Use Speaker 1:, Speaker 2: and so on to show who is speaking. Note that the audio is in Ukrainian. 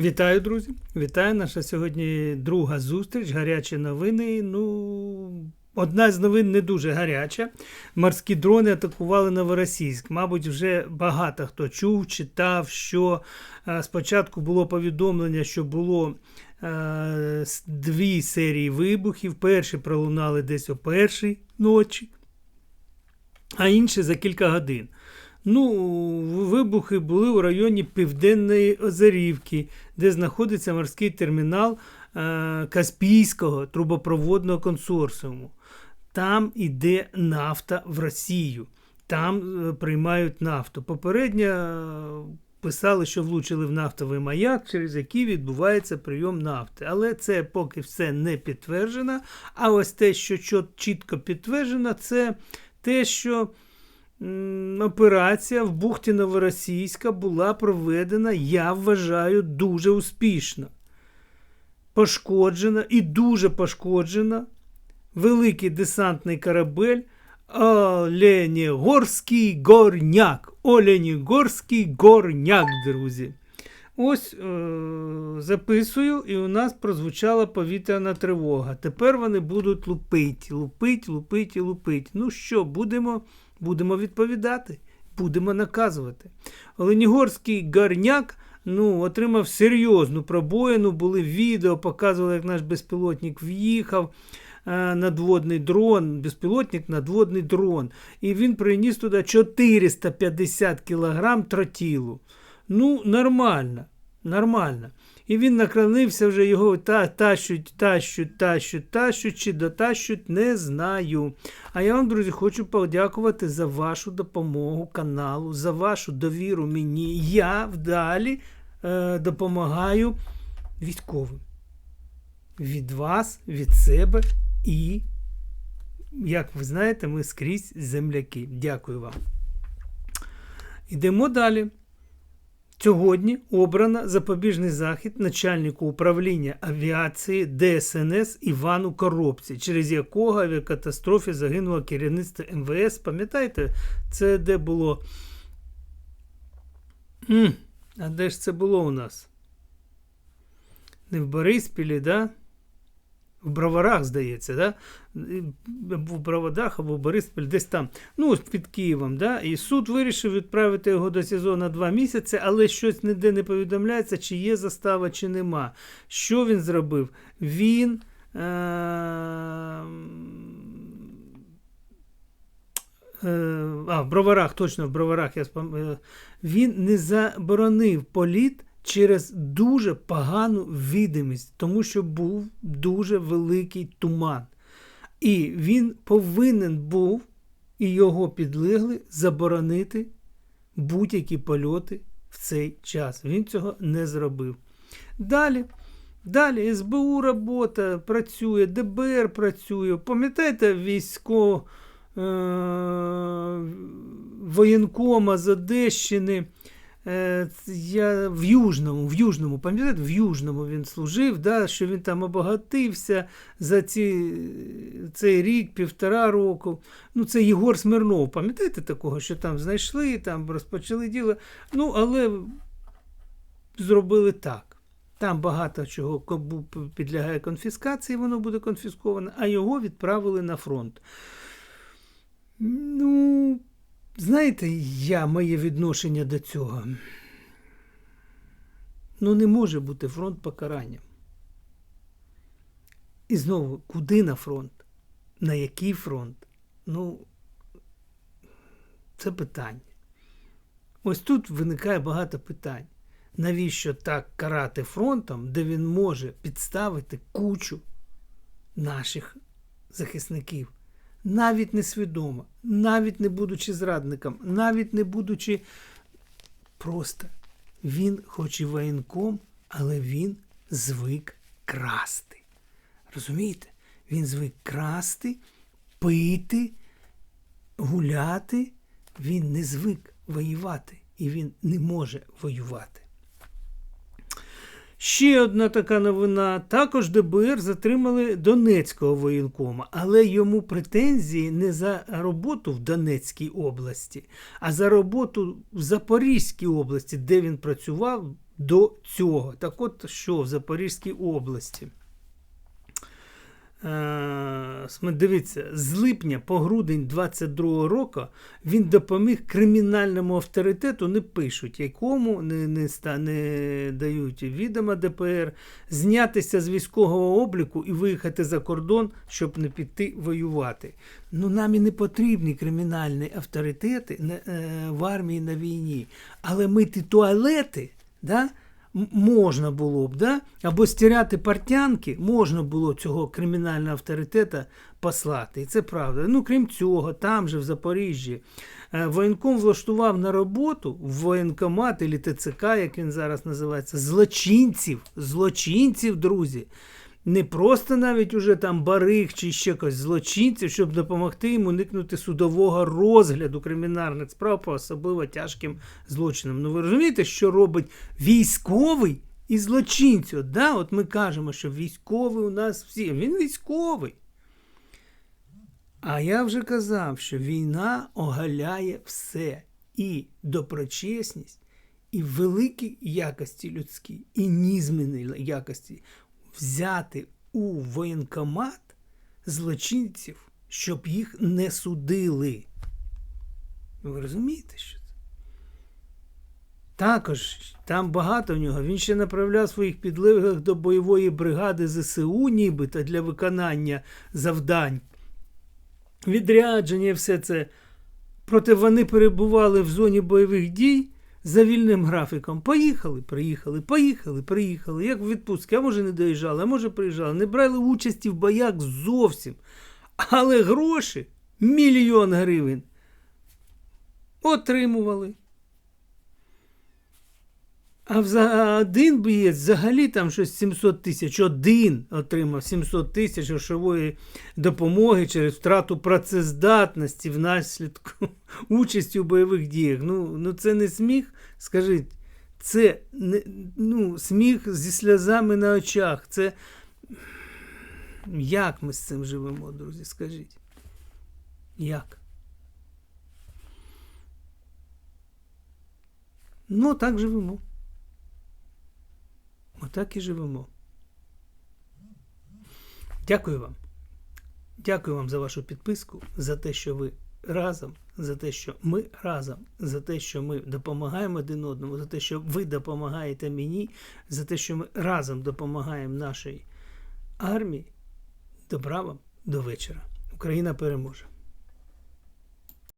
Speaker 1: Вітаю, друзі! Вітаю! Наша сьогодні друга зустріч. Гарячі новини. Ну, одна з новин не дуже гаряча. Морські дрони атакували Новоросійськ. Мабуть, вже багато хто чув, читав, що е, спочатку було повідомлення, що було е, дві серії вибухів. Перші пролунали десь о першій ночі, а інші за кілька годин. Ну, вибухи були у районі Південної Озерівки, де знаходиться морський термінал е, Каспійського трубопроводного консорціуму. Там іде нафта в Росію. Там е, приймають нафту. Попередньо е, писали, що влучили в нафтовий маяк, через який відбувається прийом нафти. Але це поки все не підтверджено. А ось те, що чітко підтверджено, це те, що операція в бухті Новоросійська була проведена, я вважаю, дуже успішно. Пошкоджена і дуже пошкоджена великий десантний корабель Оленігорський горняк. Оленігорський горняк, друзі. Ось е- записую, і у нас прозвучала повітряна тривога. Тепер вони будуть лупить, лупить і лупить. Ну що, будемо, будемо відповідати, будемо наказувати. Оленігорський горняк ну, отримав серйозну пробоїну, були відео, показували, як наш безпілотник в'їхав е, надводний дрон, безпілотник, надводний дрон. І він приніс туди 450 кілограм тротілу. Ну, нормально, нормально. І він наклонився вже його та, тащуть, тащуть, тащуть, тащуть, чи дотащуть, не знаю. А я вам, друзі, хочу подякувати за вашу допомогу каналу, за вашу довіру мені. Я вдалі е, допомагаю військовим. Від вас, від себе і, як ви знаєте, ми скрізь земляки. Дякую вам. Ідемо далі. Сьогодні обрано запобіжний захід начальнику управління авіації ДСНС Івану Коробці, через якого авіакатастрофі загинуло керівництво МВС. Пам'ятаєте, це де було? А де ж це було у нас? Не в Бориспілі, да? В Броварах, здається, да? або в Броводах, або в Бориспіль, десь там, ну, під Києвом. Да? І суд вирішив відправити його до СІЗО на два місяці, але щось ніде не повідомляється, чи є застава, чи нема. Що він зробив? Він. Е- е, а, в Броварах, точно в Броварах я спам... е, він не заборонив політ через дуже погану відомість, тому що був дуже великий туман. І він повинен був, і його підлегли заборонити будь-які польоти в цей час. Він цього не зробив. Далі. Далі СБУ робота працює, ДБР працює. Пам'ятаєте військо е- воєнкома з Одещини? Е, я в Южному, в Южному, пам'ятаєте, в Южному він служив, да, що він там обагатився за ці, цей рік, півтора року. Ну, це Єгор Смирнов, пам'ятаєте такого, що там знайшли, там розпочали діло. Ну, але зробили так. Там багато чого підлягає конфіскації, воно буде конфісковане, а його відправили на фронт. Ну, знаєте, я моє відношення до цього. Ну, не може бути фронт покаранням. І знову, куди на фронт? На який фронт? Ну, це питання. Ось тут виникає багато питань. Навіщо так карати фронтом, де він може підставити кучу наших захисників? Навіть несвідомо, навіть не будучи зрадником, навіть не будучи просто. Він, хоч і воєнком, але він звик красти. Розумієте? Він звик красти, пити, гуляти. Він не звик воювати і він не може воювати. Ще одна така новина. Також ДБР затримали Донецького воєнкома, але йому претензії не за роботу в Донецькій області, а за роботу в Запорізькій області, де він працював до цього. Так от що в Запорізькій області? Е, Дивіться, з липня по грудень 22 року він допоміг кримінальному авторитету, не пишуть якому, не, не, ста- не дають відома ДПР, знятися з військового обліку і виїхати за кордон, щоб не піти воювати. Ну, нам і не потрібні кримінальні авторитети е, в армії на війні. Але мити туалети, да? Можна було б, да? або стіряти портянки, можна було цього кримінального авторитета послати. І це правда. Ну, крім цього, там же в Запоріжжі е, воєнком влаштував на роботу в воєнкомат, і ТЦК, як він зараз називається, злочинців, злочинців, друзі. Не просто навіть уже там бариг чи ще якось злочинців, щоб допомогти йому уникнути судового розгляду кримінальних справ по особливо тяжким злочинам. Ну ви розумієте, що робить військовий і злочинці? От, да? От ми кажемо, що військовий у нас всі. Він військовий. А я вже казав, що війна огаляє все. І доброчесність, і великі якості людські, і нізмінні якості взяти у воєнкомат злочинців, щоб їх не судили. Ви розумієте, що це? Також там багато в нього. Він ще направляв своїх підлеглих до бойової бригади ЗСУ, нібито для виконання завдань. Відрядження, і все це. Проте вони перебували в зоні бойових дій за вільним графіком. Поїхали, приїхали, поїхали, приїхали. Як в відпустки, а може не доїжджали, а може приїжджали. Не брали участі в боях зовсім. Але гроші мільйон гривень отримували. А за один боєць взагалі там щось 700 тисяч. Один отримав 700 тисяч грошової допомоги через втрату працездатності внаслідку участі у бойових діях. Ну, ну це не сміх, скажіть. Це не, ну, сміх зі сльозами на очах. Це як ми з цим живемо, друзі? Скажіть? Як? Ну, так живемо. Отак і живемо. Дякую вам. Дякую вам за вашу підписку, за те, що ви разом, за те, що ми разом, за те, що ми допомагаємо один одному, за те, що ви допомагаєте мені, за те, що ми разом допомагаємо нашій армії. Добра вам до вечора. Україна переможе.